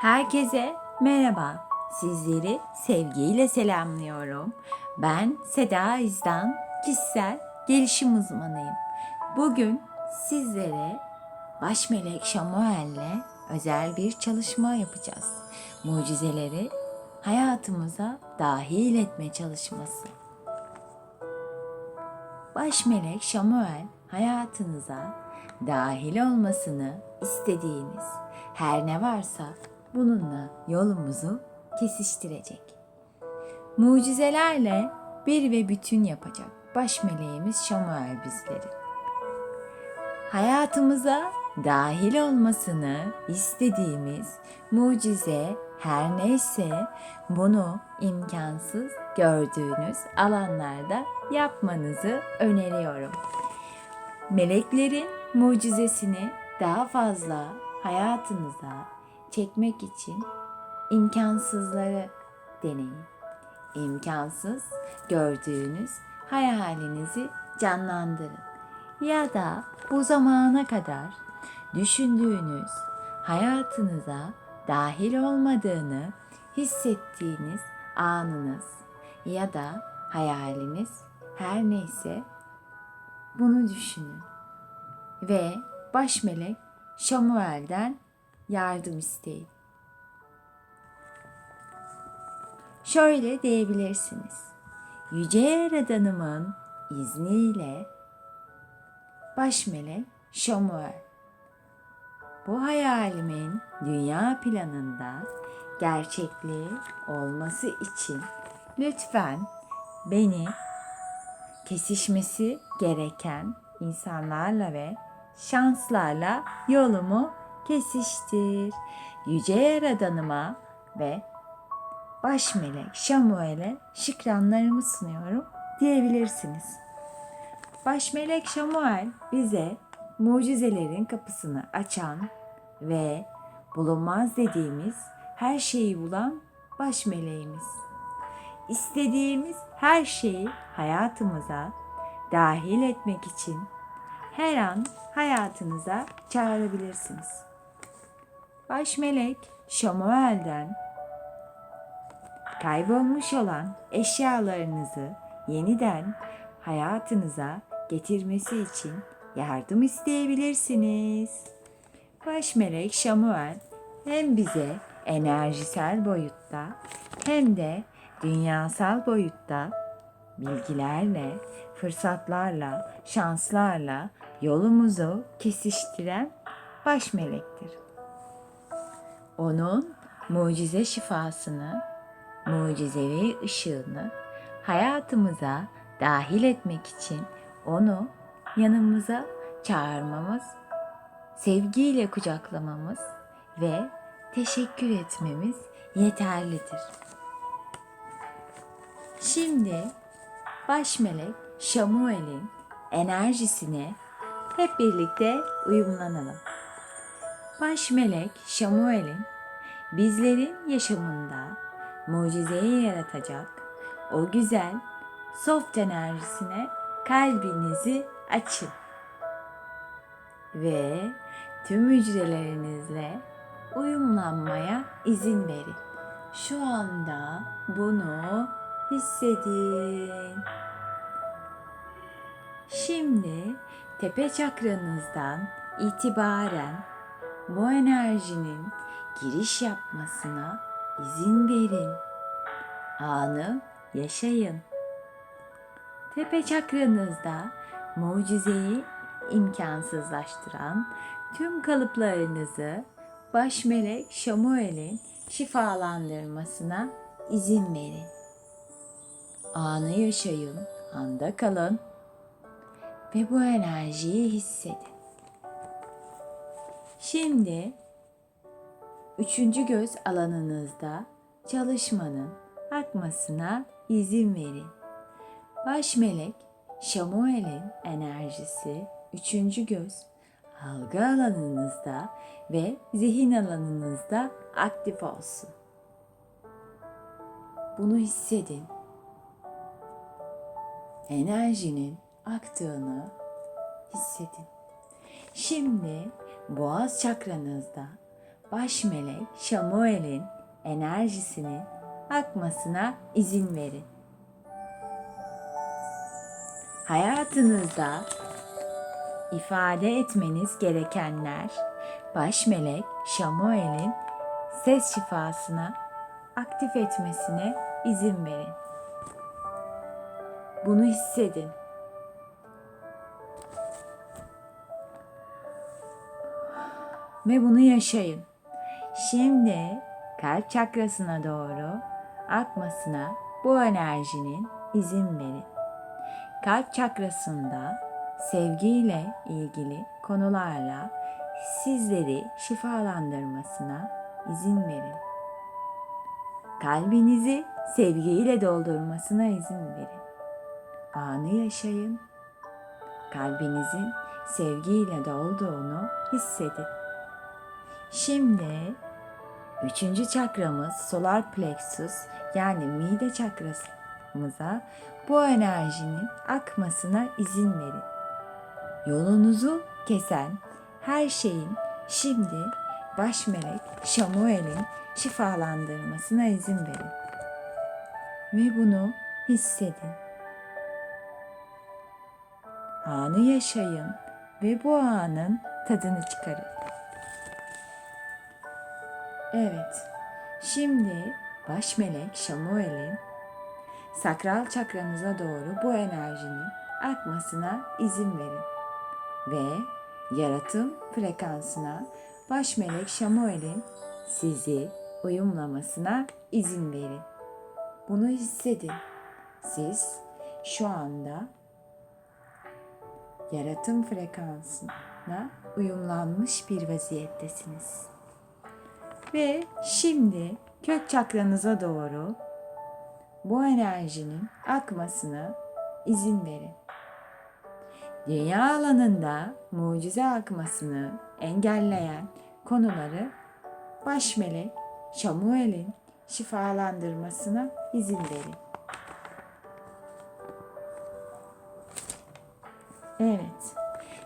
Herkese merhaba. Sizleri sevgiyle selamlıyorum. Ben Seda İzdan, kişisel gelişim uzmanıyım. Bugün sizlere Baş Melek Şamuel'le özel bir çalışma yapacağız. Mucizeleri hayatımıza dahil etme çalışması. Baş Melek Şamuel hayatınıza dahil olmasını istediğiniz her ne varsa bununla yolumuzu kesiştirecek. Mucizelerle bir ve bütün yapacak baş meleğimiz Şamuel bizleri. Hayatımıza dahil olmasını istediğimiz mucize her neyse bunu imkansız gördüğünüz alanlarda yapmanızı öneriyorum. Meleklerin mucizesini daha fazla hayatınıza çekmek için imkansızları deneyin. İmkansız gördüğünüz hayalinizi canlandırın. Ya da bu zamana kadar düşündüğünüz hayatınıza dahil olmadığını hissettiğiniz anınız ya da hayaliniz her neyse bunu düşünün ve baş melek Şamuel'den yardım isteyin. Şöyle diyebilirsiniz. Yüce Yaradanımın izniyle baş melek Şamuel bu hayalimin dünya planında gerçekliği olması için lütfen beni kesişmesi gereken insanlarla ve şanslarla yolumu kesiştir. Yüce Yaradanıma ve baş melek Şamuel'e şükranlarımı sunuyorum diyebilirsiniz. Baş melek Şamuel bize mucizelerin kapısını açan ve bulunmaz dediğimiz her şeyi bulan baş meleğimiz. İstediğimiz her şeyi hayatımıza dahil etmek için her an hayatınıza çağırabilirsiniz. Baş melek Şamuel'den kaybolmuş olan eşyalarınızı yeniden hayatınıza getirmesi için yardım isteyebilirsiniz. Baş melek Şamuel hem bize enerjisel boyutta hem de dünyasal boyutta bilgilerle, fırsatlarla, şanslarla yolumuzu kesiştiren baş melektir. Onun mucize şifasını, mucizevi ışığını hayatımıza dahil etmek için onu yanımıza çağırmamız, sevgiyle kucaklamamız ve teşekkür etmemiz yeterlidir. Şimdi baş melek Şamuel'in enerjisine hep birlikte uyumlanalım. Baş melek Şamuel'in bizlerin yaşamında mucizeyi yaratacak o güzel soft enerjisine kalbinizi açın. Ve tüm hücrelerinizle uyumlanmaya izin verin. Şu anda bunu hissedin. Şimdi tepe çakranızdan itibaren bu enerjinin giriş yapmasına izin verin. Anı yaşayın. Tepe çakranızda mucizeyi imkansızlaştıran tüm kalıplarınızı baş melek Şamuel'in şifalandırmasına izin verin. Anı yaşayın, anda kalın ve bu enerjiyi hissedin. Şimdi üçüncü göz alanınızda çalışmanın akmasına izin verin. Baş melek Şamuel'in enerjisi üçüncü göz algı alanınızda ve zihin alanınızda aktif olsun. Bunu hissedin. Enerjinin aktığını hissedin. Şimdi boğaz çakranızda baş melek Şamuel'in enerjisinin akmasına izin verin. Hayatınızda ifade etmeniz gerekenler baş melek Şamuel'in ses şifasına aktif etmesine izin verin. Bunu hissedin. Ve bunu yaşayın. Şimdi kalp çakrasına doğru akmasına bu enerjinin izin verin. Kalp çakrasında sevgiyle ilgili konularla sizleri şifalandırmasına izin verin. Kalbinizi sevgiyle doldurmasına izin verin. Anı yaşayın. Kalbinizin sevgiyle dolduğunu hissedin. Şimdi üçüncü çakramız solar plexus yani mide çakrasımıza bu enerjinin akmasına izin verin. Yolunuzu kesen her şeyin şimdi baş melek Şamuel'in şifalandırmasına izin verin. Ve bunu hissedin. Anı yaşayın ve bu anın tadını çıkarın. Evet, şimdi baş melek Şamuel'in sakral çakranıza doğru bu enerjinin akmasına izin verin. Ve yaratım frekansına baş melek Şamuel'in sizi uyumlamasına izin verin. Bunu hissedin. Siz şu anda yaratım frekansına uyumlanmış bir vaziyettesiniz. Ve şimdi kök çakranıza doğru bu enerjinin akmasına izin verin. Dünya alanında mucize akmasını engelleyen konuları baş melek Şamuel'in şifalandırmasına izin verin. Evet.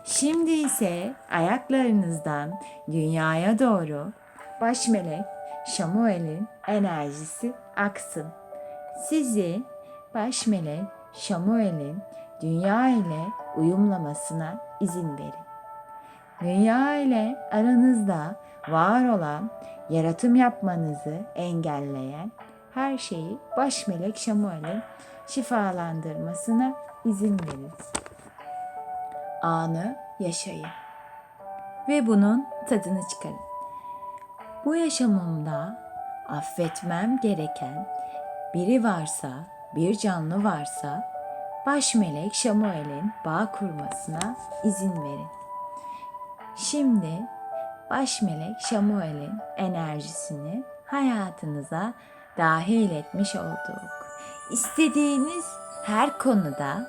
Şimdi ise ayaklarınızdan dünyaya doğru baş melek Şamuel'in enerjisi aksın. Sizi baş melek Şamuel'in dünya ile uyumlamasına izin verin. Dünya ile aranızda var olan yaratım yapmanızı engelleyen her şeyi baş melek Şamuel'in şifalandırmasına izin verin. Anı yaşayın ve bunun tadını çıkarın. Bu yaşamımda affetmem gereken biri varsa, bir canlı varsa baş melek Şamuel'in bağ kurmasına izin verin. Şimdi baş melek Şamuel'in enerjisini hayatınıza dahil etmiş olduk. İstediğiniz her konuda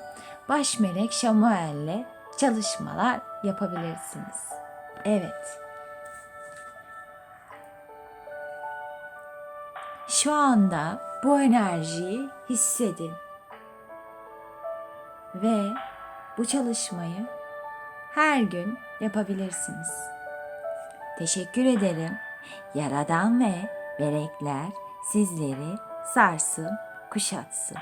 baş melek Şamuel'le çalışmalar yapabilirsiniz. Evet. Şu anda bu enerjiyi hissedin. Ve bu çalışmayı her gün yapabilirsiniz. Teşekkür ederim. Yaradan ve melekler sizleri sarsın, kuşatsın.